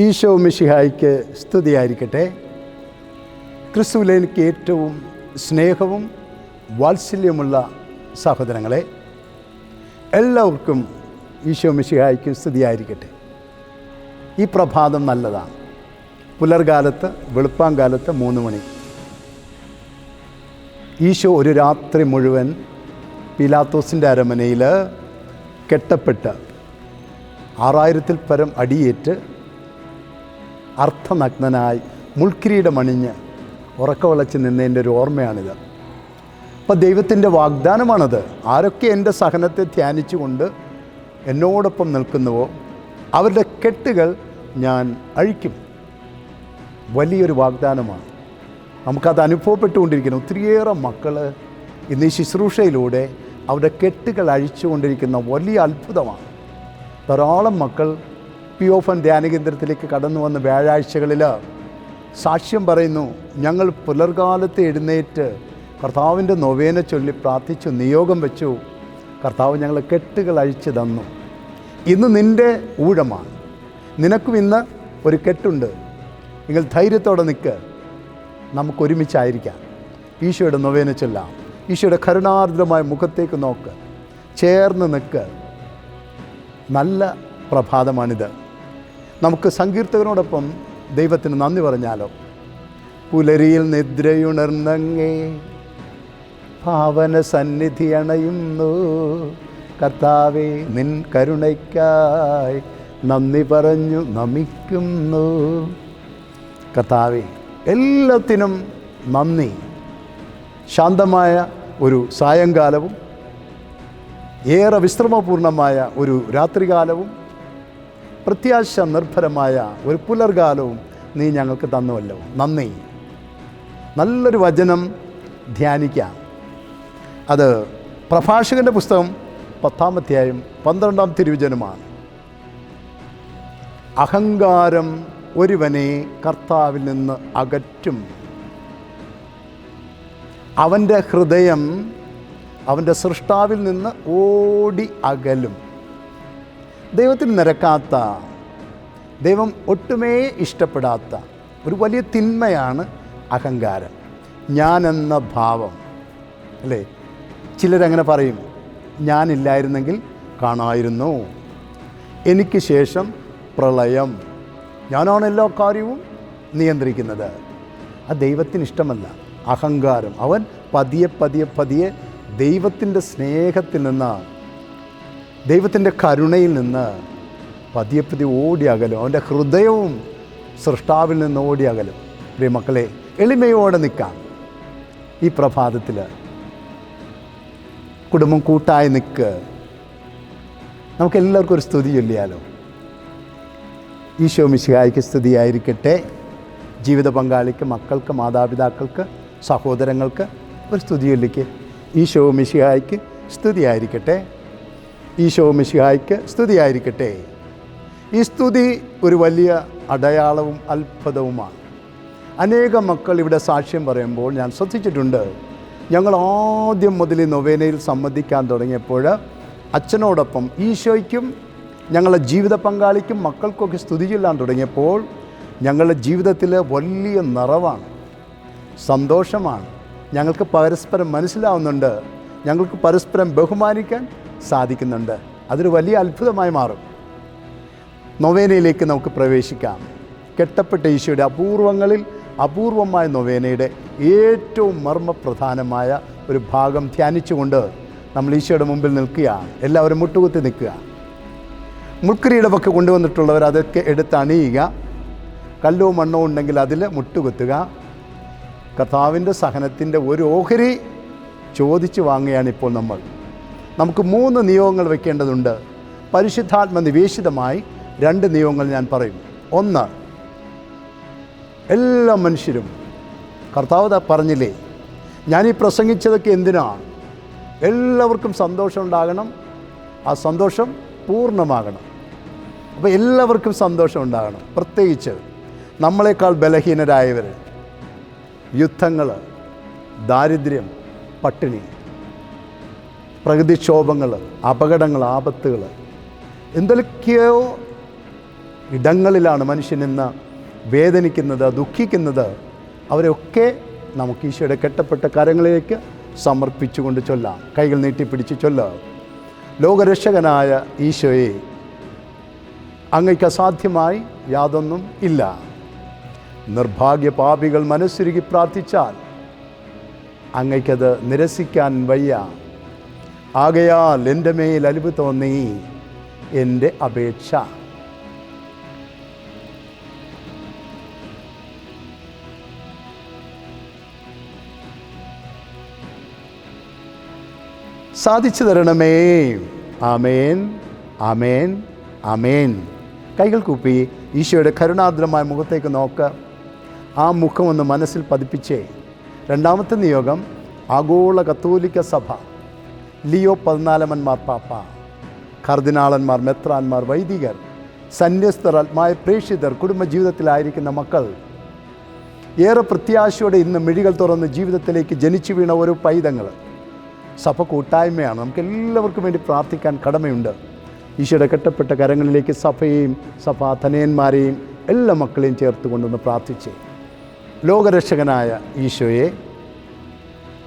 ഈശോ മിഷിഹായിക്ക് സ്തുതിയായിരിക്കട്ടെ. ക്രിസ്തുവിൽ എനിക്ക് ഏറ്റവും സ്നേഹവും വാത്സല്യമുള്ള സഹോദരങ്ങളെ എല്ലാവർക്കും ഈശോ മിഷിഹായിക്ക് സ്തുതിയായിരിക്കട്ടെ. ഈ പ്രഭാതം നല്ലതാണ്. പുലർകാലത്ത് വെളുപ്പാങ്കാലത്ത് മൂന്ന് മണി. ഈശോ ഒരു രാത്രി മുഴുവൻ പിലാത്തോസിന്റെ അരമനയിൽ കെട്ടപ്പെട്ട് ആറായിരത്തിൽ പരം അടിയേറ്റ് അർത്ഥനഗ്നനായി മുൾക്കിരീടമണിഞ്ഞ് ഉറക്കവളച്ച് നിന്നതിന്റെ ഒരു ഓർമ്മയാണിത്. അപ്പോൾ ദൈവത്തിന്റെ വാഗ്ദാനമാണത്. ആരൊക്കെ എന്റെ സഹനത്തെ ധ്യാനിച്ചുകൊണ്ട് എന്നോടൊപ്പം നിൽക്കുന്നുവോ അവരുടെ കെട്ടുകൾ ഞാൻ അഴിക്കും. വലിയൊരു വാഗ്ദാനമാണ്. നമുക്കത് അനുഭവപ്പെട്ടുകൊണ്ടിരിക്കുന്നു. ഒത്തിരിയേറെ മക്കൾ ഇന്ന് ഈ ശുശ്രൂഷയിലൂടെ അവരുടെ കെട്ടുകൾ അഴിച്ചുകൊണ്ടിരിക്കുന്ന വലിയ അത്ഭുതമാണ്. ധാരാളം മക്കൾ പി ഓഫൻ ധ്യാനകേന്ദ്രത്തിലേക്ക് കടന്നു വന്ന വ്യാഴാഴ്ചകളിൽ സാക്ഷ്യം പറയുന്നു ഞങ്ങൾ പുലർകാലത്ത് എഴുന്നേറ്റ് കർത്താവിന്റെ നൊവേന ചൊല്ലി പ്രാർത്ഥിച്ചു നിയോഗം വെച്ചു. കർത്താവ് ഞങ്ങൾ കെട്ടുകൾ അഴിച്ചു തന്നു. ഇന്ന് നിന്റെ ഊഴമാണ്. നിനക്കും ഇന്ന് ഒരു കെട്ടുണ്ട്. നിങ്ങൾ ധൈര്യത്തോടെ നിൽക്ക്. നമുക്കൊരുമിച്ചായിരിക്കാം ഈശോയുടെ നൊവേന ചൊല്ലാം. ഈശോയുടെ കരുണാർദ്രമായ മുഖത്തേക്ക് നോക്ക്. ചേർന്ന് നിൽക്ക്. നല്ല പ്രഭാതമാണിത്. നമുക്ക് സങ്കീർത്തകനോടൊപ്പം ദൈവത്തിന് നന്ദി പറഞ്ഞാലോ? പുലരിയിൽ നിദ്രയുണർന്നങ്ങേ ഭാവന സന്നിധി അണയുന്നു. കർത്താവെ നിൻ കരുണയ്ക്കായി നന്ദി പറഞ്ഞു നമിക്കുന്നു. കർത്താവേ എല്ലാത്തിനും നന്ദി. ശാന്തമായ ഒരു സായങ്കാലവും ഏറെ വിശ്രമപൂർണമായ ഒരു രാത്രികാലവും പ്രത്യാശ നിർഭരമായ ഒരു പുലർകാലവും നീ ഞങ്ങൾക്ക് തന്നുവല്ലോ. നന്ദി. നല്ലൊരു വചനം ധ്യാനിക്കാം. അത് പ്രഭാഷകന്റെ പുസ്തകം പത്താമധ്യായം പന്ത്രണ്ടാം തിരുവചനമാണ്. അഹങ്കാരം ഒരുവനെ കർത്താവിൽ നിന്ന് അകറ്റും. അവന്റെ ഹൃദയം അവന്റെ സൃഷ്ടാവിൽ നിന്ന് ഓടി അകലും. ദൈവത്തിൽ നിരക്കാത്ത ദൈവം ഒട്ടുമേ ഇഷ്ടപ്പെടാത്ത ഒരു വലിയ തിന്മയാണ് അഹങ്കാരം. ഞാനെന്ന ഭാവം. അല്ലേ? ചിലരങ്ങനെ പറയും ഞാനില്ലായിരുന്നെങ്കിൽ കാണായിരുന്നു? എനിക്ക് ശേഷം പ്രളയം. ഞാനാണ് എല്ലാ കാര്യവും നിയന്ത്രിക്കുന്നത്. ആ ദൈവത്തിന് ഇഷ്ടമല്ല. അഹങ്കാരം. അവൻ പതിയെ പതിയെ പതിയെ ദൈവത്തിന്റെ സ്നേഹത്തിൽ നിന്ന് ദൈവത്തിന്റെ കരുണയിൽ നിന്ന് പതിയെ പതിയെ ഓടി അകലും അവന്റെ ഹൃദയവും സൃഷ്ടാവിൽ നിന്ന് ഓടി അകലും പ്രിയ മക്കളെ എളിമയോടെ നിൽക്കാം. ഈ പ്രഭാതത്തിൽ കുടുംബം കൂട്ടായി നിൽക്ക്. നമുക്കെല്ലാവർക്കും ഒരു സ്തുതി ചൊല്ലിയാലോ? ഈശോ മിശിഹായിക്ക് സ്തുതിയായിരിക്കട്ടെ. ജീവിത പങ്കാളിക്ക് മക്കൾക്ക് മാതാപിതാക്കൾക്ക് സഹോദരങ്ങൾക്ക് ഒരു സ്തുതി ചൊല്ലിക്ക്. ഈശോ മിശിഹായിക്ക് സ്തുതിയായിരിക്കട്ടെ. ഈശോ മിശിഹായ്ക്ക് സ്തുതിയായിരിക്കട്ടെ. ഈ സ്തുതി ഒരു വലിയ അടയാളവും അത്ഭുതവുമാണ്. അനേകം മക്കൾ ഇവിടെ സാക്ഷ്യം പറയുമ്പോൾ ഞാൻ ശ്രദ്ധിച്ചിട്ടുണ്ട്. ഞങ്ങൾ ആദ്യം മുതൽ ഈ നൊവേനയിൽ സംബന്ധിക്കാൻ തുടങ്ങിയപ്പോൾ അച്ഛനോടൊപ്പം ഈശോയ്ക്കും ഞങ്ങളുടെ ജീവിത പങ്കാളിക്കും മക്കൾക്കൊക്കെ സ്തുതി ചൊല്ലാൻ തുടങ്ങിയപ്പോൾ ഞങ്ങളുടെ ജീവിതത്തിൽ വലിയ നിറവാണ്. സന്തോഷമാണ്. ഞങ്ങൾക്ക് പരസ്പരം മനസ്സിലാവുന്നുണ്ട്. ഞങ്ങൾക്ക് പരസ്പരം ബഹുമാനിക്കാൻ സാധിക്കുന്നുണ്ട്. അതൊരു വലിയ അത്ഭുതമായി മാറും. നൊവേനയിലേക്ക് നമുക്ക് പ്രവേശിക്കാം. കെട്ടപ്പെട്ട ഈശോയുടെ അപൂർവങ്ങളിൽ അപൂർവമായ നൊവേനയുടെ ഏറ്റവും മർമ്മപ്രധാനമായ ഒരു ഭാഗം ധ്യാനിച്ചുകൊണ്ട് നമ്മൾ ഈശോയുടെ മുമ്പിൽ നിൽക്കുകയാണ് എല്ലാവരും മുട്ടുകുത്തി നിൽക്കുക. മുൾക്കരിയുടെ പൊക്കെ കൊണ്ടുവന്നിട്ടുള്ളവർ അതൊക്കെ എടുത്ത് അണിയുക. കല്ലോ മണ്ണോ ഉണ്ടെങ്കിൽ അതിൽ മുട്ടുകുത്തുക. കർത്താവിന്റെ സഹനത്തിന്റെ ഒരു ഓഹരി ചോദിച്ചു വാങ്ങുകയാണ് ഇപ്പോൾ നമ്മൾ. നമുക്ക് മൂന്ന് നിയമങ്ങൾ വെക്കേണ്ടതുണ്ട്. പരിശുദ്ധാത്മ നിവേശിതമായി രണ്ട് നിയമങ്ങൾ ഞാൻ പറയും. ഒന്ന് എല്ലാ മനുഷ്യരും കർത്താവ് പറഞ്ഞില്ലേ ഞാൻ ഈ പ്രസംഗിച്ചതൊക്കെ എന്തിനാണ് എല്ലാവർക്കും സന്തോഷം ഉണ്ടാകണം ആ സന്തോഷം പൂർണമാകണം. അപ്പോൾ എല്ലാവർക്കും സന്തോഷം ഉണ്ടാകണം. പ്രത്യേകിച്ച് നമ്മളെക്കാൾ ബലഹീനരായവർ യുദ്ധങ്ങൾ ദാരിദ്ര്യം പട്ടിണി പ്രകൃതിക്ഷോഭങ്ങൾ അപകടങ്ങൾ ആപത്തുകൾ. എന്തൊക്കെയോ ഇടങ്ങളിലാണ് മനുഷ്യൻ ഇന്ന് വേദനിക്കുന്നത് ദുഃഖിക്കുന്നത്. അവരെയൊക്കെ നമുക്ക് ഈശോയുടെ കെട്ടപ്പെട്ട കരങ്ങളിലേക്ക് സമർപ്പിച്ചുകൊണ്ട് ചൊല്ലാം. കൈകൾ നീട്ടിപ്പിടിച്ച് ചൊല്ലാം. ലോകരക്ഷകനായ ഈശോയെ അങ്ങയ്ക്ക് അസാധ്യമായി യാതൊന്നും ഇല്ല. നിർഭാഗ്യ പാപികൾ മനസ്സുരുകി പ്രാർത്ഥിച്ചാൽ അങ്ങയ്ക്കത് നിരസിക്കാൻ വയ്യ. ആകയാൽ എന്റെ മേൽ അലിവ് തോന്നി എന്റെ അപേക്ഷ. സാധിച്ചു തരണമേ. ആമേൻ ആമേൻ ആമേൻ. കൈകൾ കൂപ്പി ഈശോയുടെ കരുണാദ്രമായ മുഖത്തേക്ക് നോക്ക്. ആ മുഖം ഒന്ന് മനസ്സിൽ പതിപ്പിച്ചേ. രണ്ടാമത്തെ നിയോഗം ആഗോള കത്തോലിക്ക സഭ. ലിയോ പതിനാലമന്മാർ പാപ്പ കർദിനാളന്മാർ മെത്രാന്മാർ വൈദികർ സന്യസ്തർ ആത്മായ പ്രേക്ഷിതർ കുടുംബജീവിതത്തിലായിരിക്കുന്ന മക്കൾ. ഏറെ പ്രത്യാശയോടെ ഇന്ന് മിഴികൾ തുറന്ന് ജീവിതത്തിലേക്ക് ജനിച്ചു വീണ ഓരോ പൈതങ്ങൾ. സഭ കൂട്ടായ്മയാണ്. നമുക്ക് എല്ലാവർക്കും വേണ്ടി പ്രാർത്ഥിക്കാൻ കടമയുണ്ട്. ഈശോയുടെ കെട്ടപ്പെട്ട കരങ്ങളിലേക്ക് സഭയെയും സഭാധനയന്മാരെയും എല്ലാ മക്കളെയും ചേർത്ത് കൊണ്ടുവന്ന് പ്രാർത്ഥിച്ച്. ലോകരക്ഷകനായ ഈശോയെ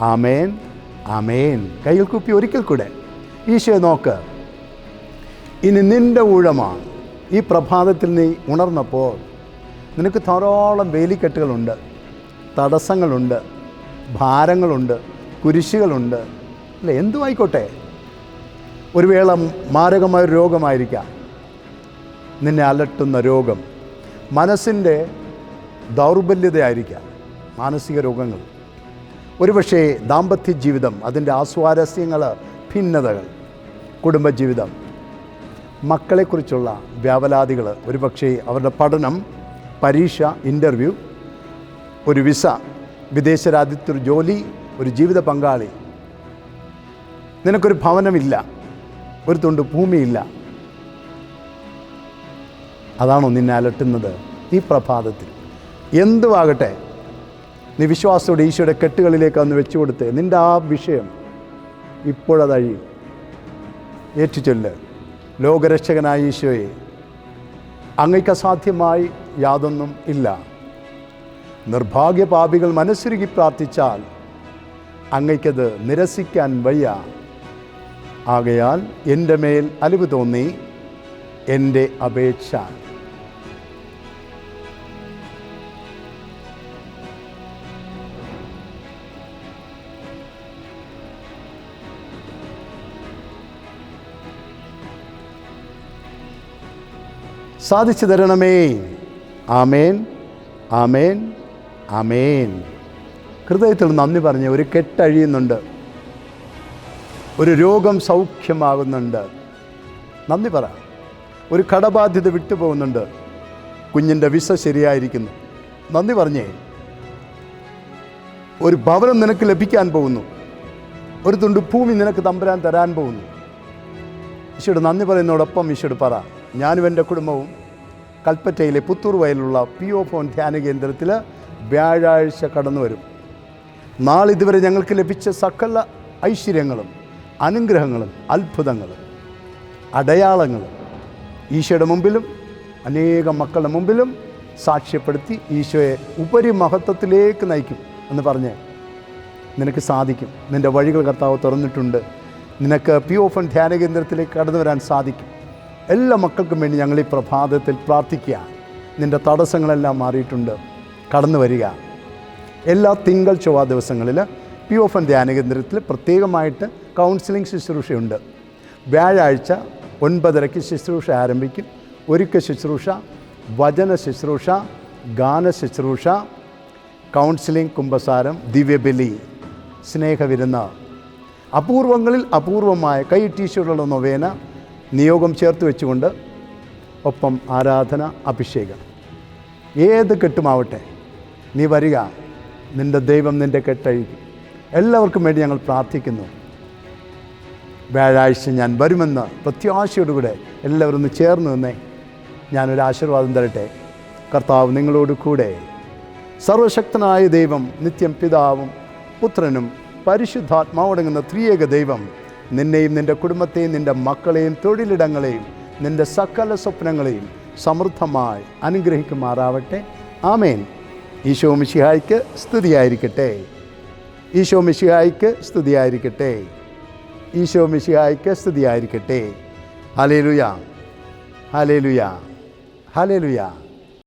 ആമേൻ ആമേൻ. കയ്യിൽ കുപ്പി ഒരിക്കൽ കൂടെ. ഈശോ നോക്ക്. ഇനി നിന്റെ ഊഴമാണ്. ഈ പ്രഭാതത്തിൽ നീ ഉണർന്നപ്പോൾ നിനക്ക് ധാരാളം വേലിക്കെട്ടുകളുണ്ട് തടസ്സങ്ങളുണ്ട് ഭാരങ്ങളുണ്ട് കുരിശുകളുണ്ട്. അല്ല എന്തു ആയിക്കോട്ടെ ഒരു വേള മാരകമായ രോഗമായിരിക്കാം. നിന്നെ അലട്ടുന്ന രോഗം മനസ്സിന്റെ ദൗർബല്യതയായിരിക്കാം. മാനസിക രോഗങ്ങൾ. ഒരുപക്ഷേ ദാമ്പത്യ ജീവിതം അതിന്റെ ആസ്വാരസ്യങ്ങൾ ഭിന്നതകൾ കുടുംബജീവിതം മക്കളെക്കുറിച്ചുള്ള വ്യാപലാതികൾ ഒരുപക്ഷേ അവരുടെ പഠനം പരീക്ഷ ഇന്റർവ്യൂ ഒരു വിസ വിദേശ രാജ്യത്തൊരു ജോലി ഒരു ജീവിത പങ്കാളി. നിനക്കൊരു ഭവനമില്ല ഒരു തുണ്ട് ഭൂമിയില്ല. അതാണോ നിന്നെ അലട്ടുന്നത് ഈ പ്രഭാതത്തിൽ? എന്തുവാകട്ടെ നീ വിശ്വാസത്തോടെ ഈശോയുടെ കെട്ടുകളിലേക്ക് അന്ന് വെച്ചു കൊടുത്ത് നിന്റെ ആ വിഷയം ഇപ്പോഴതഴി ഏറ്റുചൊല്ല്. ലോകരക്ഷകനായ ഈശോയെ അങ്ങയ്ക്ക് അസാധ്യമായി യാതൊന്നും ഇല്ല. നിർഭാഗ്യ പാപികൾ മനസ്സുരുകി പ്രാർത്ഥിച്ചാൽ അങ്ങയ്ക്കത് നിരസിക്കാൻ വയ്യ. ആകയാൽ എന്റെ മേൽ അലിവ് തോന്നി എന്റെ അപേക്ഷ സാധിച്ചു തരണമേ. ആമേൻ. ആമേൻ. ആമേൻ. ഹൃദയത്തിൽ നന്ദി പറഞ്ഞ് ഒരു കെട്ടഴിയുന്നുണ്ട്. ഒരു രോഗം സൗഖ്യമാകുന്നുണ്ട്. നന്ദി പറ. ഒരു കടബാധ്യത വിട്ടുപോകുന്നുണ്ട്. കുഞ്ഞിന്റെ വിസ ശരിയായിരിക്കുന്നു. നന്ദി പറഞ്ഞേ. ഒരു ഭവനം നിനക്ക് ലഭിക്കാൻ പോകുന്നു. ഒരു തുണ്ട് ഭൂമി നിനക്ക് തമ്പരാൻ തരാൻ പോകുന്നു. ഈശോയുടെ നന്ദി പറയുന്നതോടൊപ്പം ഈശോട് പറ. ഞാനും എന്റെ കുടുംബവും കൽപ്പറ്റയിലെ പുത്തൂർ വയലിലുള്ള പി ഒ ഫോൺ ധ്യാന കേന്ദ്രത്തിൽ വ്യാഴാഴ്ച കടന്നു വരും. നാളിതുവരെ ഞങ്ങൾക്ക് ലഭിച്ച സകല ഐശ്വര്യങ്ങളും അനുഗ്രഹങ്ങളും അത്ഭുതങ്ങളും അടയാളങ്ങളും ഈശോയുടെ മുമ്പിലും അനേകം മക്കളുടെ മുമ്പിലും സാക്ഷ്യപ്പെടുത്തി ഈശോയെ ഉപരിമഹത്വത്തിലേക്ക് നയിക്കും എന്ന് പറഞ്ഞ് നിനക്ക് സാധിക്കും. നിന്റെ വഴികൾ കർത്താവ് തുറന്നിട്ടുണ്ട്. നിനക്ക് പി ഓഫൺ ധ്യാന കേന്ദ്രത്തിലേക്ക് കടന്നു വരാൻ സാധിക്കും. എല്ലാ മക്കൾക്കും വേണ്ടി ഞങ്ങൾ ഈ പ്രഭാതത്തിൽ പ്രാർത്ഥിക്കുക. നിന്റെ തടസ്സങ്ങളെല്ലാം മാറിയിട്ടുണ്ട്. കടന്നു വരിക. എല്ലാ തിങ്കൾ ചൊവ്വ ദിവസങ്ങളിൽ പി ഓഫൻ ധ്യാന കേന്ദ്രത്തിൽ പ്രത്യേകമായിട്ട് കൗൺസിലിംഗ് ശുശ്രൂഷയുണ്ട്. വ്യാഴാഴ്ച ഒൻപതരയ്ക്ക് ശുശ്രൂഷ ആരംഭിക്കും. ഒരുക്ക ശുശ്രൂഷ വചന ശുശ്രൂഷ ഗാന ശുശ്രൂഷ കൗൺസിലിംഗ് കുംഭസാരം ദിവ്യബലി സ്നേഹവിരുന്ന്. അപൂർവങ്ങളിൽ അപൂർവമായ കൈ ടീഷർട്ടുള്ള നൊവേന നിയോഗം ചേർത്ത് വെച്ചുകൊണ്ട് ഒപ്പം ആരാധന അഭിഷേകം. ഏത് കെട്ടുമാവട്ടെ നീ വരിക നിന്റെ ദൈവം നിന്റെ കെട്ടഴിക്കും. എല്ലാവർക്കും വേണ്ടി ഞങ്ങൾ പ്രാർത്ഥിക്കുന്നു. വ്യാഴാഴ്ച ഞാൻ വരുമെന്ന് പ്രത്യാശയോടുകൂടെ എല്ലാവരും ഒന്ന് ചേർന്ന് നിന്നേ. ഞാനൊരു ആശീർവാദം തരട്ടെ. കർത്താവ് നിങ്ങളോട് കൂടെ. സർവശക്തനായ ദൈവം നിത്യം പിതാവും പുത്രനും പരിശുദ്ധാത്മാവടങ്ങുന്ന ത്രിയേക ദൈവം നിന്നെയും നിന്റെ കുടുംബത്തെയും നിന്റെ മക്കളെയും തൊഴിലിടങ്ങളെയും നിന്റെ സകല സ്വപ്നങ്ങളെയും സമൃദ്ധമായി അനുഗ്രഹിക്കുമാറാവട്ടെ. ആമേൻ. ഈശോ മിശിഹായിക്ക് സ്തുതിയായിരിക്കട്ടെ. ഈശോ മിശിഹായിക്ക് സ്തുതിയായിരിക്കട്ടെ. ഈശോ മിശിഹായിക്ക് സ്തുതിയായിരിക്കട്ടെ. Hallelujah hallelujah hallelujah